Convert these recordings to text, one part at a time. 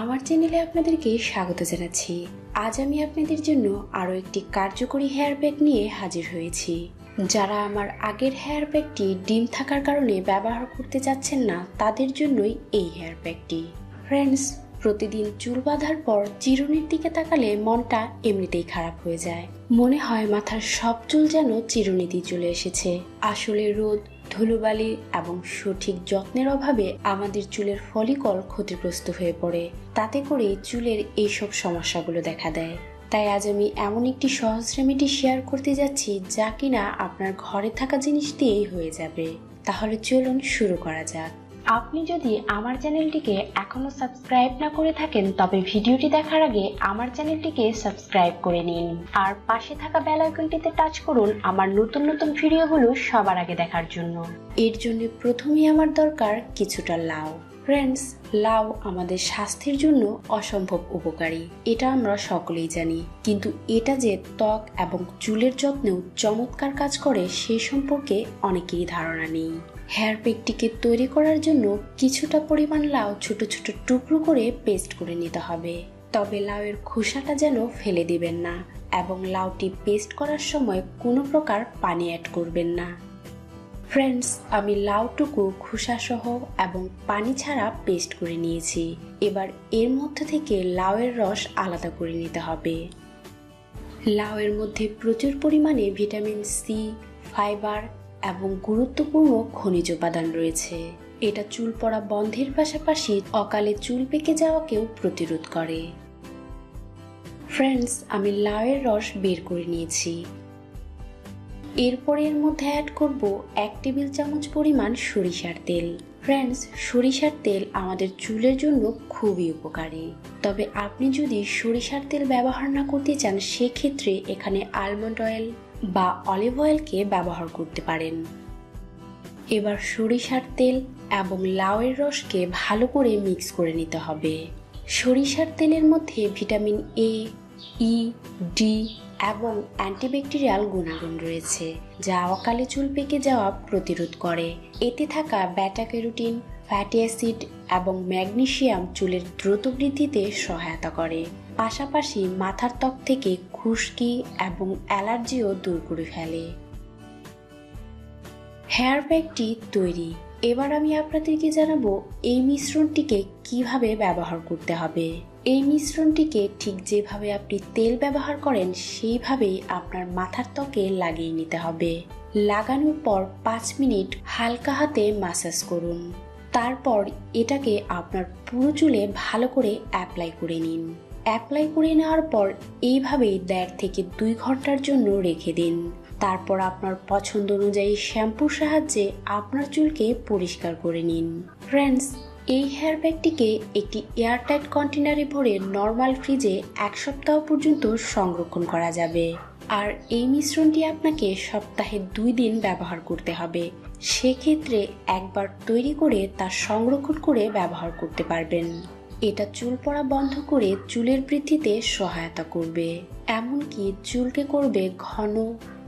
আমার চ্যানেলে আপনাদেরকে স্বাগত জানাচ্ছি। আজ আমি আপনাদের জন্য আরও একটি কার্যকরী হেয়ার প্যাক নিয়ে হাজির হয়েছি। যারা আমার আগের হেয়ার প্যাকটি ডিম থাকার কারণে ব্যবহার করতে চাচ্ছেন না, তাদের জন্যই এই হেয়ার প্যাকটি ফ্রেন্ডস প্রতিদিন চুল বাঁধার পর চিরুনির দিকে তাকালে মনটা এমনিতেই খারাপ হয়ে যায়। মনে হয় মাথার সব চুল যেন চিরুনিতেই চলে এসেছে। আসলে রোদ ধুলোবালি এবং সঠিক যত্নের অভাবে আমাদের চুলের ফলিকল ক্ষতিগ্রস্ত হয়ে পড়ে। তাতে করে চুলের এইসব সমস্যাগুলো দেখা দেয়। তাই আজ আমি এমন একটি সহজ রেমেডি শেয়ার করতে যাচ্ছি যা কিনা আপনার ঘরে থাকা জিনিস দিয়েই হয়ে যাবে। তাহলে চলুন শুরু করা যাক। আপনি যদি আমার চ্যানেলটিকে এখনও সাবস্ক্রাইব না করে থাকেন, তবে ভিডিওটি দেখার আগে আমার চ্যানেলটিকে সাবস্ক্রাইব করে নিন। আর পাশে থাকা বেল আইকনটিতে টাচ করুন আমার নতুন নতুন ভিডিওগুলো সবার আগে দেখার জন্য। এর জন্য প্রথমেই আমার দরকার কিছুটা লাউ। ফ্রেন্ডস লাউ আমাদের স্বাস্থ্যের জন্য অসম্ভব উপকারী। এটা আমরা সকলেই জানি। কিন্তু এটা যে ত্বক এবং চুলের যত্নেও চমৎকার কাজ করে, সে সম্পর্কে অনেকেরই ধারণা নেই। হেয়ার প্যাকটিকে তৈরি করার জন্য কিছুটা পরিমাণ লাউ ছোট ছোট টুকরো করে পেস্ট করে নিতে হবে। তবে লাউয়ের খোসাটা যেন ফেলে দিবেন না এবং লাউটি পেস্ট করার সময় কোনো প্রকার পানি অ্যাড করবেন না। ফ্রেন্ডস আমি লাউটুকু খোসাসহ এবং পানি ছাড়া পেস্ট করে নিয়েছি। এবার এর মধ্যে থেকে লাউয়ের রস আলাদা করে নিতে হবে। লাউয়ের মধ্যে প্রচুর পরিমাণে ভিটামিন সি ফাইবার এবং গুরুত্বপূর্ণ খনিজ উপাদান রয়েছে। এটা চুল পড়া বন্ধের পাশাপাশি অকালে চুল পেকে যাওয়াকেও প্রতিরোধ করে। ফ্রেন্ডস আমি লাউয়ের রস বের করে নিয়েছি। এরপর এর মধ্যে অ্যাড করব এক টেবিল চামচ পরিমাণ সরিষার তেল। ফ্রেন্ডস সরিষার তেল আমাদের চুলের জন্য খুবই উপকারী। তবে আপনি যদি সরিষার তেল ব্যবহার না করতে চান, সেক্ষেত্রে এখানে আলমন্ড অয়েল বা অলিভ অয়েলকে ব্যবহার করতে পারেন। এবার সরিষার তেল এবং লাউয়ের রসকে ভালো করে মিক্স করে নিতে হবে। সরিষার তেলের মধ্যে ভিটামিন এ ই ডি এবং অ্যান্টিব্যাকটেরিয়াল গুণাগুণ রয়েছে, যা অকালে চুল পেকে যাওয়া প্রতিরোধ করে। এতে থাকা ব্যাটা ক্যারোটিন ফ্যাটি অ্যাসিড এবং ম্যাগনেশিয়াম চুলের দ্রুত বৃদ্ধিতে সহায়তা করে। পাশাপাশি মাথার ত্বক থেকে খুশকি এবং অ্যালার্জিও দূর করে ফেলে। হেয়ার ব্যাগটি তৈরি। এবার আমি আপনাদেরকে জানাব এই মিশ্রণটিকে কীভাবে ব্যবহার করতে হবে। এই মিশ্রণটিকে ঠিক যেভাবে আপনি তেল ব্যবহার করেন, সেইভাবেই আপনার মাথার ত্বকে লাগিয়ে নিতে হবে। লাগানোর পর পাঁচ মিনিট হালকা হাতে মাসাজ করুন। তারপর এটাকে আপনার পুরো চুলে ভালো করে অ্যাপ্লাই করে নিন। অ্যাপ্লাই করে নেওয়ার পর এইভাবেই দেড় থেকে দুই ঘণ্টার জন্য রেখে দিন। তারপর আপনার পছন্দ অনুযায়ী শ্যাম্পুর সাহায্যে আপনার চুলকে পরিষ্কার করে নিন। ফ্রেন্ডস এই হেয়ার ব্যাগটিকে একটি এয়ারটাইট কন্টেনারে ভরে নর্মাল ফ্রিজে এক সপ্তাহ পর্যন্ত সংরক্ষণ করা যাবে। আর এই মিশ্রণটি আপনাকে সপ্তাহে দুই দিন ব্যবহার করতে হবে। সেক্ষেত্রে একবার তৈরি করে তা সংরক্ষণ করে ব্যবহার করতে পারবেন। এটা চুল পড়া বন্ধ করে চুলের বৃদ্ধিতে সহায়তা করবে। এমনকি চুলকে করবে ঘন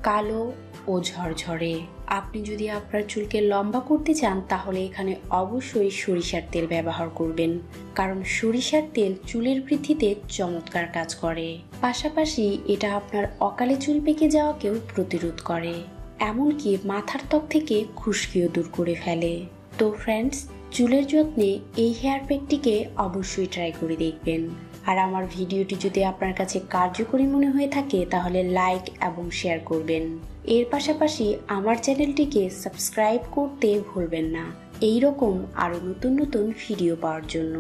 কালো ও ঝরঝরে। আপনি যদি আপনার চুলকে লম্বা করতে চান, তাহলে এখানে অবশ্যই সরিষার তেল ব্যবহার করবেন। কারণ সরিষার তেল চুলের বৃদ্ধিতে চমৎকার কাজ করে। পাশাপাশি এটা আপনার অকালে চুল পেকে যাওয়াকেও প্রতিরোধ করে। এমনকি মাথার ত্বক থেকে খুশকিও দূর করে ফেলে। তো ফ্রেন্ডস চুলের যত্নে এই হেয়ার প্যাকটিকে অবশ্যই ট্রাই করে দেখবেন। আর আমার ভিডিওটি যদি আপনার কাছে কার্যকরী মনে হয়ে থাকে, তাহলে লাইক এবং শেয়ার করবেন। এর পাশাপাশি আমার চ্যানেলটিকে সাবস্ক্রাইব করতে ভুলবেন না। এই রকম আরও নতুন নতুন ভিডিও পাওয়ার জন্য।